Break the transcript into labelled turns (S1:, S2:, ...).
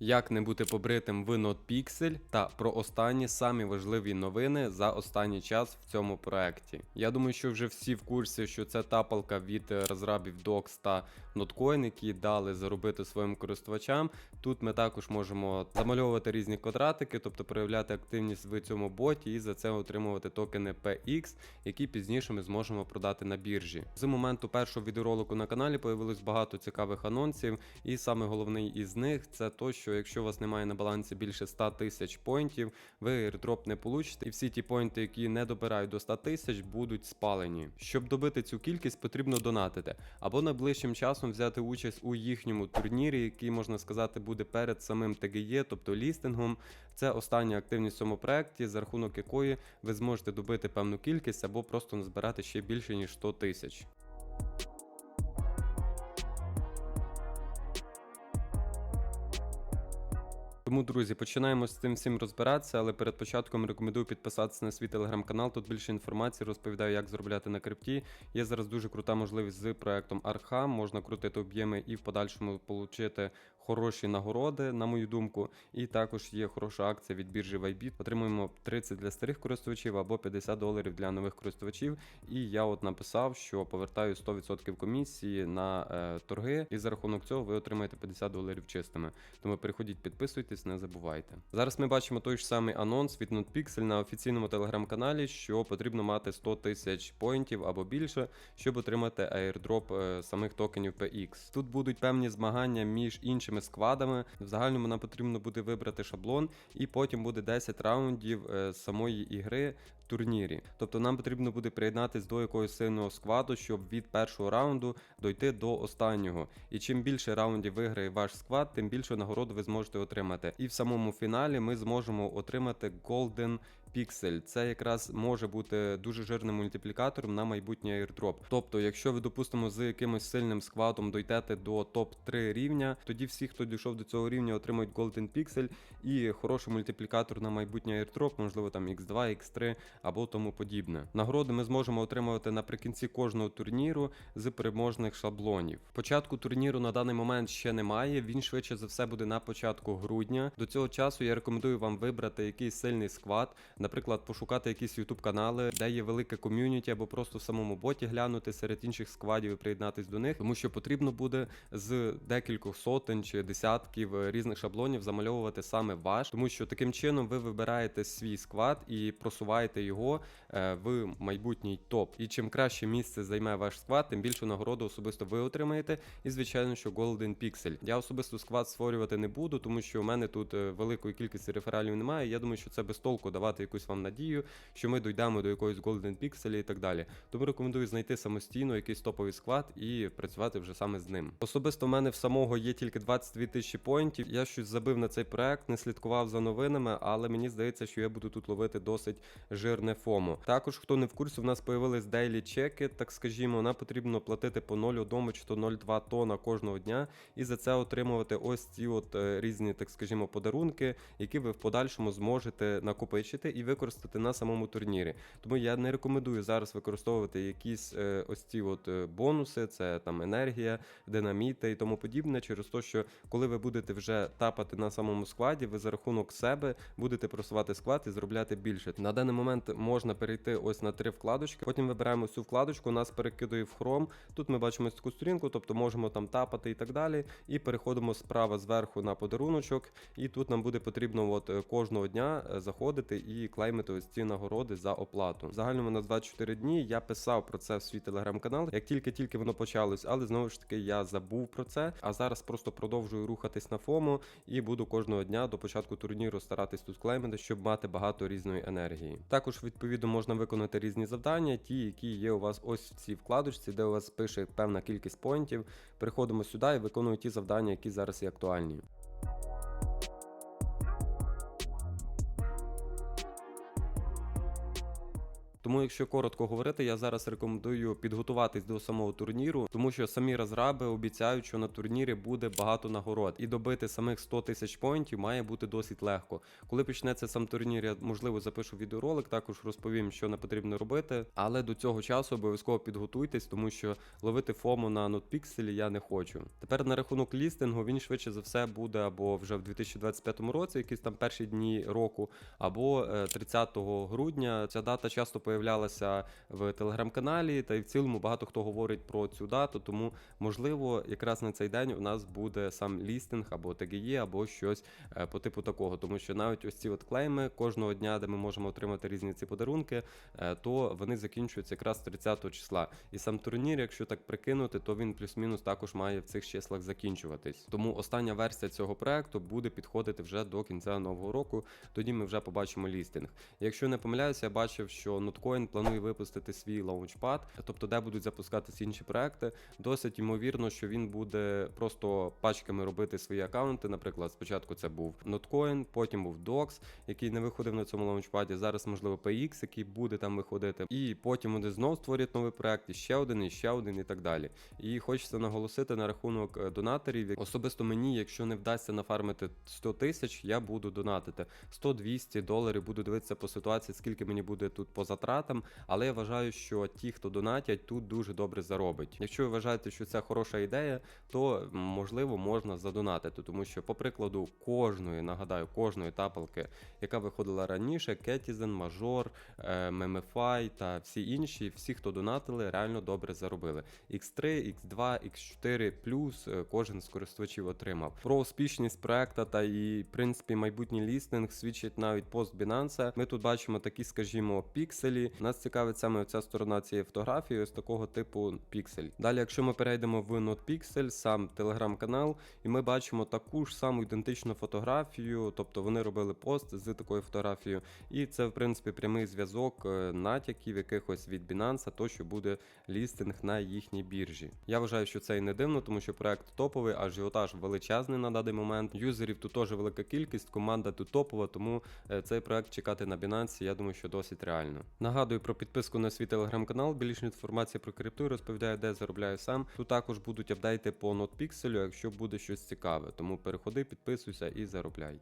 S1: Як не бути побритим в NotPixel та про останні самі важливі новини за останній час в цьому проекті. Я думаю, що вже всі в курсі, що це тапалка від е, розрабів Docs та Notcoin, які дали заробити своїм користувачам. Тут ми також можемо замальовувати різні квадратики, тобто проявляти активність в цьому боті і за це отримувати токени PX, які пізніше ми зможемо продати на біржі. З моменту першого відеоролику на каналі появилось багато цікавих анонсів, і саме головний із них це то, що якщо у вас немає на балансі більше 100 тисяч поінтів, ви airdrop не получите, і всі ті поінти, які не добирають до 100 тисяч, будуть спалені. Щоб добити цю кількість, потрібно донатити або найближчим часом взяти участь у їхньому турнірі, який можна сказати буде перед самим ТГЄ, тобто лістингом. Це остання активність в цьому проекті, за рахунок якої ви зможете добити певну кількість або просто назбирати ще більше ніж 100 тисяч. Тому, друзі, починаємо з цим всім розбиратися, але перед початком рекомендую підписатися на свій телеграм-канал. Тут більше інформації розповідаю, як заробляти на крипті. Є зараз дуже крута можливість з проектом Арха. Можна крутити об'єми і в подальшому отримати хороші нагороди, на мою думку. І також є хороша акція від біржі Bybit. Отримуємо 30 для старих користувачів або 50 доларів для нових користувачів. І я от написав, що повертаю 100% комісії на е, торги, і за рахунок цього ви отримаєте 50 доларів чистими. Тому переходіть, підписуйтесь, не забувайте. Зараз ми бачимо той ж самий анонс від NotPixel на офіційному телеграм-каналі, що потрібно мати 100 тисяч поінтів або більше, щоб отримати airdrop е, самих токенів PX. Тут будуть певні змагання між іншими сквадами. В загальному нам потрібно буде вибрати шаблон, і потім буде 10 раундів е, самої ігри в турнірі. Тобто нам потрібно буде приєднатись до якогось сильного складу, щоб від першого раунду дойти до останнього. І чим більше раундів виграє ваш сквад, тим більше нагороду ви зможете отримати. І в самому фіналі ми зможемо отримати Golden Pixel. Це якраз може бути дуже жирним мультиплікатором на майбутній airdrop. Тобто, якщо ви, допустимо, з якимось сильним сквадом дойдете до топ-3 рівня, тоді всі, хто дійшов до цього рівня, отримують Golden Pixel і хороший мультиплікатор на майбутній airdrop, можливо, там X2, X3 або тому подібне. Нагороди ми зможемо отримувати наприкінці кожного турніру з переможних шаблонів. Початку турніру на даний момент ще немає. Він швидше за все буде на початку грудня. До цього часу я рекомендую вам вибрати якийсь сильний склад, наприклад, пошукати якісь YouTube канали, де є велике ком'юніті, або просто в самому боті глянути серед інших складів і приєднатись до них, тому що потрібно буде з декількох сотень чи десятків е, різних шаблонів замальовувати саме ваш, тому що таким чином ви вибираєте свій склад і просуваєте його е, в майбутній топ. І чим краще місце займе ваш склад, тим більшу нагороду особисто ви отримаєте. І звичайно, що Golden Pixel. Я особисто склад створювати не буду, тому що у мене тут е, великої кількості рефералів немає. Я думаю, що це без толку давати якусь вам надію, що ми дійдемо до якоїсь Golden Pixel і так далі. Тому рекомендую знайти самостійно якийсь топовий склад і працювати вже саме з ним. Особисто в мене в самого є тільки 22 тисячі поінтів. Я щось забив на цей проект, не слідкував за новинами, але мені здається, що я буду тут ловити досить жирне ФОМО. Також, хто не в курсі, в нас появились дейлі чеки, так скажімо, нам потрібно платити по 0,1 чи то 0,2 тона кожного дня, і за це отримувати ось ці от е, різні, так скажімо, подарунки, які ви в подальшому зможете накопичити і використати на самому турнірі. Тому я не рекомендую зараз використовувати якісь е, ось ці от е, бонуси, це там енергія, динаміти і тому подібне, через те, що коли ви будете вже тапати на самому складі, ви за рахунок себе будете просувати склад і заробляти більше. На даний момент можна перейти ось на три вкладочки. Потім вибираємо цю вкладочку, нас перекидує в Chrome. Тут ми бачимо таку сторінку, тобто можемо там тапати і так далі. І переходимо справа зверху на подаруночок. І тут нам буде потрібно от е, кожного дня е, заходити і клеймити ось ці нагороди за оплату. Загальному на 24 дні я писав про це в свій телеграм-канал, як тільки-тільки воно почалось, але знову ж таки я забув про це. А зараз просто продовжую рухатись на ФОМО і буду кожного дня до початку турніру старатись тут клеймити, щоб мати багато різної енергії. Також відповідно можна виконати різні завдання, ті, які є у вас ось в цій вкладочці, де у вас пише певна кількість поінтів. Приходимо сюди і виконуємо ті завдання, які зараз є актуальні. Тому, якщо коротко говорити, я зараз рекомендую підготуватись до самого турніру, тому що самі розраби обіцяють, що на турнірі буде багато нагород, і добити самих 100 тисяч поінтів має бути досить легко. Коли почнеться сам турнір, я можливо запишу відеоролик, також розповім, що не потрібно робити. Але до цього часу обов'язково підготуйтесь, тому що ловити фому на нотпікселі я не хочу. Тепер на рахунок лістингу він швидше за все буде або вже в 2025 році, якісь там перші дні року, або е, 30 грудня. Ця дата часто появлялася в телеграм-каналі, та й в цілому багато хто говорить про цю дату. Тому можливо, якраз на цей день у нас буде сам лістинг або TGE, або щось е, по типу такого. Тому що навіть ось ці от клейми кожного дня, де ми можемо отримати різні ці подарунки, е, то вони закінчуються якраз 30 числа. І сам турнір, якщо так прикинути, то він плюс-мінус також має в цих числах закінчуватись. Тому остання версія цього проекту буде підходити вже до кінця нового року. Тоді ми вже побачимо лістинг. Якщо не помиляюся, я бачив, що Notcoin планує випустити свій лаунчпад, тобто де будуть запускатись інші проекти. Досить ймовірно, що він буде просто пачками робити свої аккаунти. Наприклад, спочатку це був Notcoin, потім був Dox, який не виходив на цьому лаунчпаді. Зараз, можливо, PX, який буде там виходити. І потім вони знов створять новий проект, і ще один, і ще один, і так далі. І хочеться наголосити на рахунок е, донаторів. Особисто мені, якщо не вдасться нафармити 100 тисяч, я буду донатити 100-200 доларів. Буду дивитися по ситуації, скільки мені буде тут по затратам. Але я вважаю, що ті, хто донатять, тут дуже добре заробить. Якщо ви вважаєте, що це хороша ідея, то можливо можна задонатити, тому що, по прикладу, кожної, нагадаю, кожної тапалки, яка виходила раніше, Кетізен, Мажор, е, Мемефай та всі інші, всі, хто донатили, реально добре заробили. X3, X2, X4 плюс е, кожен з користувачів отримав. Про успішність проекта та і, в принципі, майбутній лістинг свідчить навіть пост Binance. Ми тут бачимо такі, скажімо, пікселі. Нас цікавить саме ця сторона цієї фотографії, ось такого типу піксель. Далі, якщо ми перейдемо в NotPixel, сам телеграм-канал, і ми бачимо таку ж саму ідентичну фотографію, тобто вони робили пост з такою фотографією, і це в принципі прямий зв'язок е, натяків якихось від Binance, то що буде лістинг на їхній біржі. Я вважаю, що це і не дивно, тому що проект топовий, ажіотаж величезний на даний момент. Юзерів тут теж велика кількість, команда тут топова, тому е, цей проект чекати на Binance, я думаю, що досить реально. Нагадую про підписку на свій телеграм-канал. Більше інформації про крипту розповідаю, де заробляю сам. Тут також будуть апдейти по нотпікселю, якщо буде щось цікаве. Тому переходи, підписуйся і заробляй.